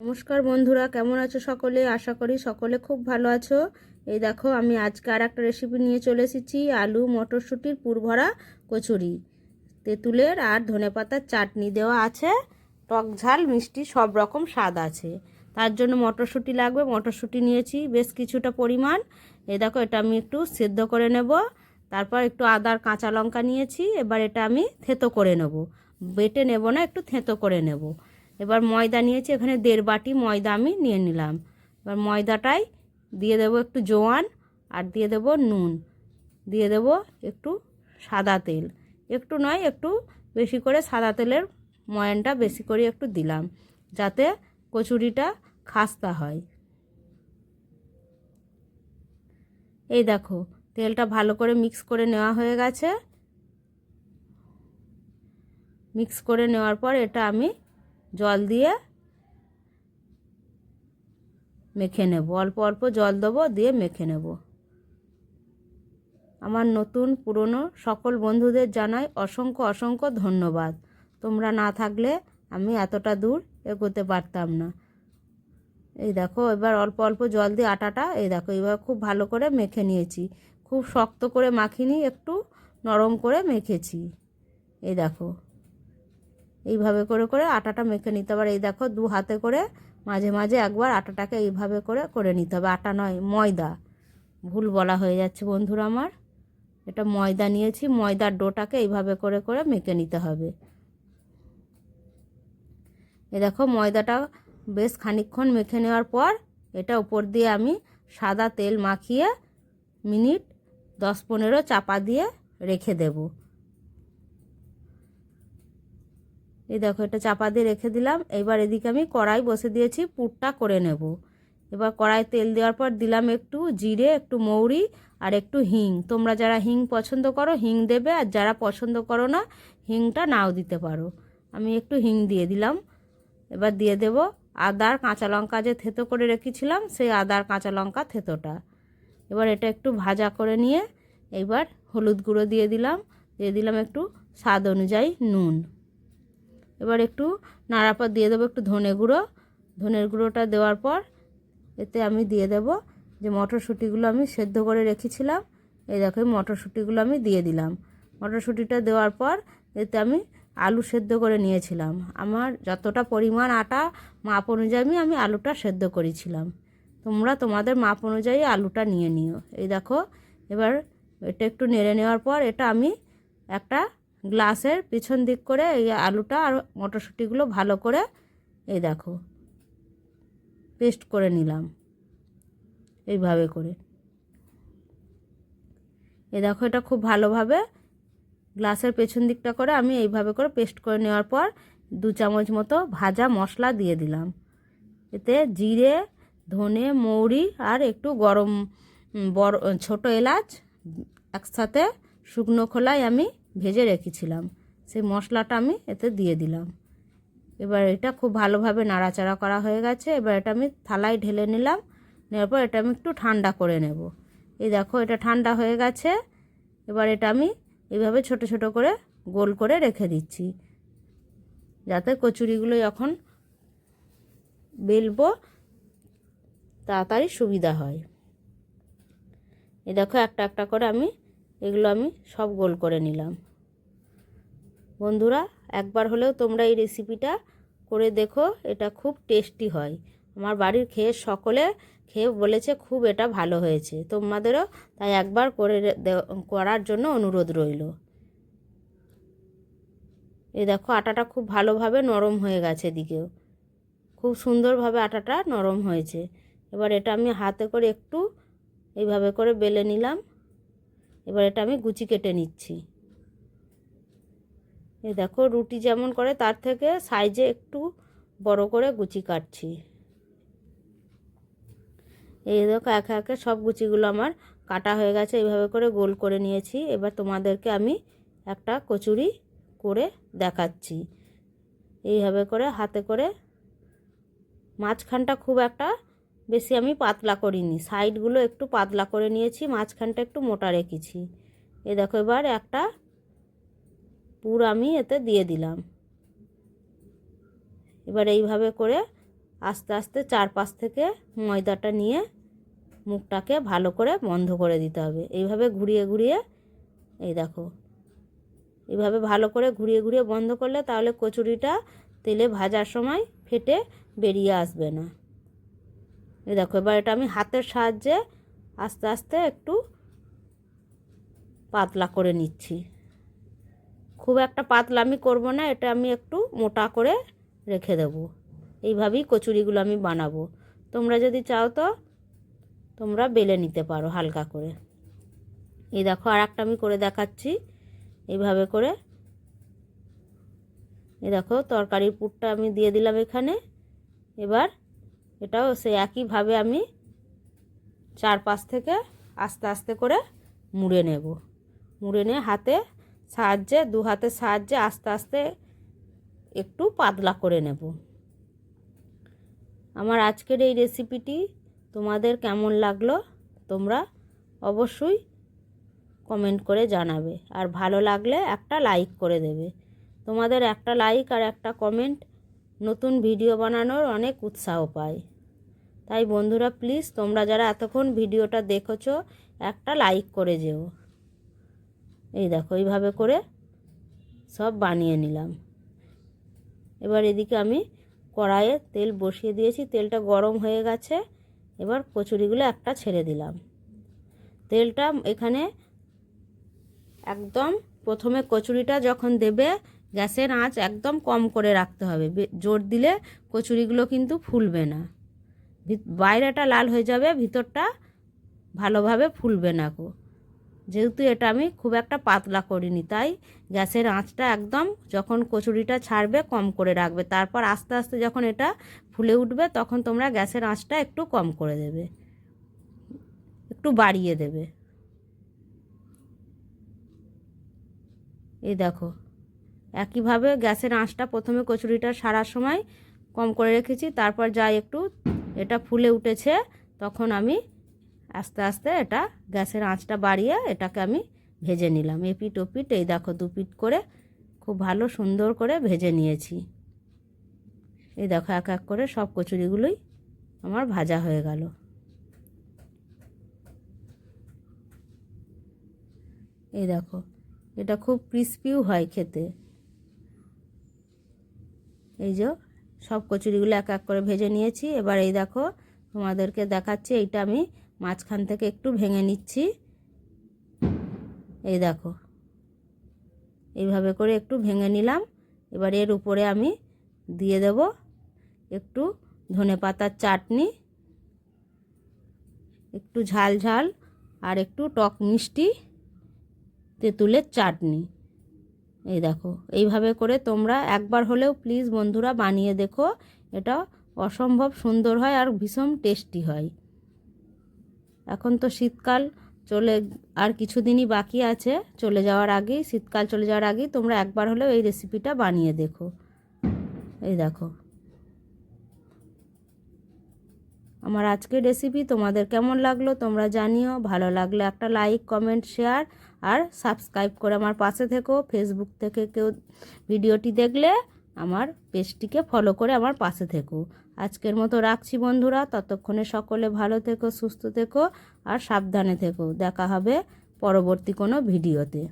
নমস্কার বন্ধুরা, কেমন আছো সকলে? আশা করি সকলে খুব ভালো আছো। এই দেখো, আমি আজকে আর একটা রেসিপি নিয়ে চলে এসেছি, আলু, মটরশুঁটির পুরভরা কচুরি। তেঁতুলের আর ধনেপাতার চাটনি দেওয়া আছে, টক ঝাল, মিষ্টি, সব রকম স্বাদ আছে। তার জন্য মটরশুঁটি লাগবে, মটরশুঁটি নিয়েছি, বেশ কিছুটা পরিমাণ। এই দেখো, এটা আমি একটু সেদ্ধ করে নেব, তারপর একটু আদার কাঁচা লঙ্কা নিয়েছি, এবার এটা আমি থেতো করে নেব। বেটে নেব না, একটু থেতো করে নেব। এবার ময়দা নিয়েছি, এখানে দেড় বাটি ময়দা আমি নিয়ে নিলাম। এবার ময়দাটাই দিয়ে দেবো একটু জোয়ান আর দিয়ে দেবো নুন। দিয়ে দেবো একটু সাদা তেল। একটু নয়, একটু বেশি করে সাদা তেলের ময়ানটা বেশি করে একটু দিলাম, যাতে কচুরিটা খাস্তা হয়। এই দেখো, তেলটা ভালো করে মিক্স করে নেওয়া হয়ে গেছে। মিক্স করে নেওয়ার পর এটা আমি জল দিয়ে মেখে নেব। অল্প অল্প জল দেবো, দিয়ে মেখে নেব। আমার নতুন, পুরনো সকল বন্ধুদের জানাই অসংখ্য অসংখ্য ধন্যবাদ। তোমরা না থাকলে আমি এতটা দূর এগোতে পারতাম না। এই দেখো, এবার অল্প অল্প জল দিয়ে আটাটা, এই দেখো, এবার খুব ভালো করে মেখে নিয়েছি। খুব শক্ত করে মাখিনি, একটু নরম করে মেখেছি। এই দেখো। এইভাবে করে করে আটাটা মেখে নিতে হবে। এই দেখো, দু হাতে করে মাঝে মাঝে একবার আটাটাকে এইভাবে করে করে নিতে হবে। আটা নয়, ময়দা। ভুল বলা হয়ে যাচ্ছে বন্ধুরা আমার। এটা ময়দা নিয়েছি, ময়দার ডোটাকে এইভাবে করে করে মেখে নিতে হবে। এ দেখো, ময়দাটা বেশ খানিকক্ষণ মেখে নেওয়ার পর এটা উপর দিয়ে আমি সাদা তেল মাখিয়ে মিনিট দশ পনেরো চাপা দিয়ে রেখে দেবো। এই দেখো, এটা চাপা দিয়ে রেখে দিলাম। এবার এদিকে আমি কড়াই বসে দিয়েছি, পুরটা করে নেব। এবার কড়াই তেল দেওয়ার পর দিলাম একটু জিরে, একটু মৌরি আর একটু হিং। তোমরা যারা হিং পছন্দ করো, হিং দেবে, আর যারা পছন্দ করো না, হিংটা নাও দিতে পারো। আমি একটু হিং দিয়ে দিলাম। এবার দিয়ে দেব আদার কাঁচা লঙ্কা যে থেতো করে রেখেছিলাম, সেই আদার কাঁচা লঙ্কা থেতোটা। এবার এটা একটু ভাজা করে নিয়ে এবার হলুদ গুঁড়ো দিয়ে দিলাম। দিয়ে দিলাম একটু স্বাদ অনুযায়ী নুন। এবার একটু নাড়ার পর দিয়ে দেবো একটু ধনে গুঁড়ো। ধনের গুঁড়োটা দেওয়ার পর এতে আমি দিয়ে দেব যে মটরশুঁটিগুলো আমি সেদ্ধ করে রেখেছিলাম। এই দেখো, এই মটরশুঁটিগুলো আমি দিয়ে দিলাম। মটরশুঁটিটা দেওয়ার পর এতে আমি আলু সেদ্ধ করে নিয়েছিলাম। আমার যতটা পরিমাণ আটা মাপ অনুযায়ী আমি আলুটা সেদ্ধ করেছিলাম। তোমরা তোমাদের মাপ অনুযায়ী আলুটা নিয়ে নিও। এই দেখো, এবার এটা একটু নেড়ে নেওয়ার পর এটা আমি একটা গ্লাসের পিছন দিক করে এই আলুটা আর মটরশুঁটিগুলো ভালো করে এই দেখো, পেস্ট করে নিলাম এইভাবে করে। এই দেখো, এটা খুব ভালোভাবে গ্লাসের পেছন দিকটা করে আমি এইভাবে করে পেস্ট করে নেওয়ার পর দু চামচ মতো ভাজা মশলা দিয়ে দিলাম। এতে জিরে, ধনে, মৌরি আর একটু গরম বড়, ছোটো এলাচ একসাথে শুকনো খোলায় আমি ভেজে রেখেছিলাম। সেই মশলাটা আমি এতে দিয়ে দিলাম। এবার এটা খুব ভালোভাবে নাড়াচাড়া করা হয়ে গেছে। এবার এটা আমি থালায় ঢেলে নিলাম। নেওয়ার পর এটা আমি একটু ঠান্ডা করে নেব। এই দেখো, এটা ঠান্ডা হয়ে গেছে। এবার এটা আমি এইভাবে ছোট ছোট করে গোল করে রেখে দিচ্ছি। যাতে কচুরিগুলো যখন বেলবো, তাড়াতাড়ি সুবিধা হয়। এই দেখো, একটা একটা করে আমি এগুলো আমি সব গোল করে নিলাম। বন্ধুরা, একবার হলেও তোমরা এই রেসিপিটা করে দেখো, এটা খুব টেস্টি হয়। আমার বাড়ির খেয়ে সকলে খেয়ে বলেছে, খুব এটা ভালো হয়েছে। তোমাদেরও তাই একবার করে করার জন্য অনুরোধ রইল। এ দেখো, আটাটা খুব ভালোভাবে নরম হয়ে গেছে এদিকেও। খুব সুন্দরভাবে আটাটা নরম হয়েছে। এবার এটা আমি হাতে করে একটু এইভাবে করে বেলে নিলাম। এবার এটা আমি গুচি কেটে নিচ্ছি। এই দেখো, রুটি যেমন করে, তার থেকে সাইজে একটু বড় করে গুচি কাটছি। এই দেখো, একে একে সব গুচিগুলো আমার কাটা হয়ে গেছে এইভাবে করে গোল করে নিয়েছি। এবার তোমাদেরকে আমি একটা কচুরি করে দেখাচ্ছি। এইভাবে করে হাতে করে মাঝখানটা খুব একটা বেশি আমি পাতলা করিনি। সাইডগুলো একটু পাতলা করে নিয়েছি, মাঝখানটা একটু মোটা রেখেছি। এ দেখো এবার একটা পুর আমি এতে দিয়ে দিলাম। এবার এইভাবে করে আস্তে আস্তে চারপাশ থেকে ময়দাটা নিয়ে মুখটাকে ভালো করে বন্ধ করে দিতে হবে। এইভাবে ঘুরিয়ে ঘুরিয়ে, এই দেখো, এইভাবে ভালো করে ঘুরিয়ে ঘুরিয়ে বন্ধ করলে তাহলে কচুরিটা তেলে ভাজার সময় ফেটে বেরিয়ে আসবে না। দেখো, এবার এটা আমি হাতের সাহায্যে আস্তে আস্তে একটু পাতলা করে নিচ্ছি। খুব একটা পাতলা আমি করব না, এটা আমি একটু মোটা করে রেখে দেবো। এইভাবেই কচুরিগুলো আমি বানাবো। তোমরা যদি চাও তো তোমরা বেলে নিতে পারো হালকা করে। এই দেখো আর একটা আমি করে দেখাচ্ছি। এইভাবে করে এই দেখো, তরকারির পুরটা আমি দিয়ে দিলাম এখানে। এবার এটাও সে একইভাবে আমি চারপাশ থেকে আস্তে আস্তে করে মুড়ে নেব। মুড়ে নিয়ে হাতে সাহায্যে, দু হাতের সাহায্যে আস্তে আস্তে একটু পাতলা করে নেব। আমার আজকের এই রেসিপিটি তোমাদের কেমন লাগল তোমরা অবশ্যই কমেন্ট করে জানাবে। আর ভালো লাগলে একটা লাইক করে দেবে। তোমাদের একটা লাইক আর একটা কমেন্ট নতুন ভিডিও বানানোর অনেক উৎসাহ পায়। তাই বন্ধুরা প্লিজ তোমরা যারা এতক্ষণ ভিডিওটা দেখেছ, একটা লাইক করে যেও। এই দেখো, এইভাবে করে সব বানিয়ে নিলাম। এবার এদিকে আমি কড়াইয়ে তেল বসিয়ে দিয়েছি। তেলটা গরম হয়ে গেছে। এবার কচুরিগুলো একটা ছেড়ে দিলাম। তেলটা এখানে একদম প্রথমে কচুরিটা যখন দেবে গ্যাসের আঁচ একদম কম করে রাখতে হবে। জোর দিলে কচুরিগুলো কিন্তু ফুলবে না। বাইরেটা লাল হয়ে যাবে, ভিতরটা ভালোভাবে ফুলবে না কো যেহেতু এটা আমি খুব একটা পাতলা করিনি, তাই গ্যাসের আঁচটা একদম যখন কচুরিটা ছাড়বে কম করে রাখবে। তারপর আস্তে আস্তে যখন এটা ফুলে উঠবে, তখন তোমরা গ্যাসের আঁচটা একটু কম করে দেবে। একটু বাড়িয়ে দেবে। এই দেখো। একইভাবে গ্যাসের আঁচটা প্রথমে কচুরিটা সারার সময় কম করে রেখেছি, তারপর যাই একটু এটা ফুলে উঠেছে, তখন আমি আস্তে আস্তে এটা গ্যাসের আঁচটা বাড়িয়ে এটাকে আমি ভেজে নিলাম। এপিট ওপিট এই দেখো দুপিট করে খুব ভালো সুন্দর করে ভেজে নিয়েছি। এই দেখো এক এক করে সব কচুরিগুলোই আমার ভাজা হয়ে গেল। এই দেখো, এটা খুব ক্রিস্পিও হয় খেতে। এই যে সব কচুরিগুলো এক এক করে ভেজে নিয়েছি। এবার এই দেখো তোমাদেরকে দেখাচ্ছি, এইটা আমি মাঝখান থেকে একটু ভেঙে নিচ্ছি। এই দেখো, এইভাবে করে একটু ভেঙে নিলাম। এবার এর উপরে আমি দিয়ে দেব একটু ধনে পাতার চাটনি, একটু ঝাল ঝাল, আর একটু টক মিষ্টি তেঁতুলের চাটনি। এই দেখো, এইভাবে করে তোমরা একবার হলেও প্লিজ বন্ধুরা বানিয়ে দেখো, এটা অসম্ভব সুন্দর হয় আর ভীষণ টেস্টি হয়। এখন তো শীতকাল, চলে, আর কিছুদিনই বাকি আছে, চলে যাওয়ার আগেই, শীতকাল চলে যাওয়ার আগেই তোমরা একবার হলেও এই রেসিপিটা বানিয়ে দেখো। এই দেখো। আমার আজকের রেসিপি তোমাদের কেমন লাগল তোমরা জানিও, ভালো লাগলে একটা লাইক কমেন্ট শেয়ার আর সাবস্ক্রাইব করে আমার পাশে থেকো। ফেসবুক থেকে কেউ ভিডিওটি দেখলে আমার পেজটিকে ফলো করে আমার পাশে থেকো। আজকের মতো রাখছি বন্ধুরা। ততক্ষণে সকলে ভালো থেকো, সুস্থ থেকো আর সাবধানে থেকো। দেখা হবে পরবর্তী কোনো ভিডিওতে।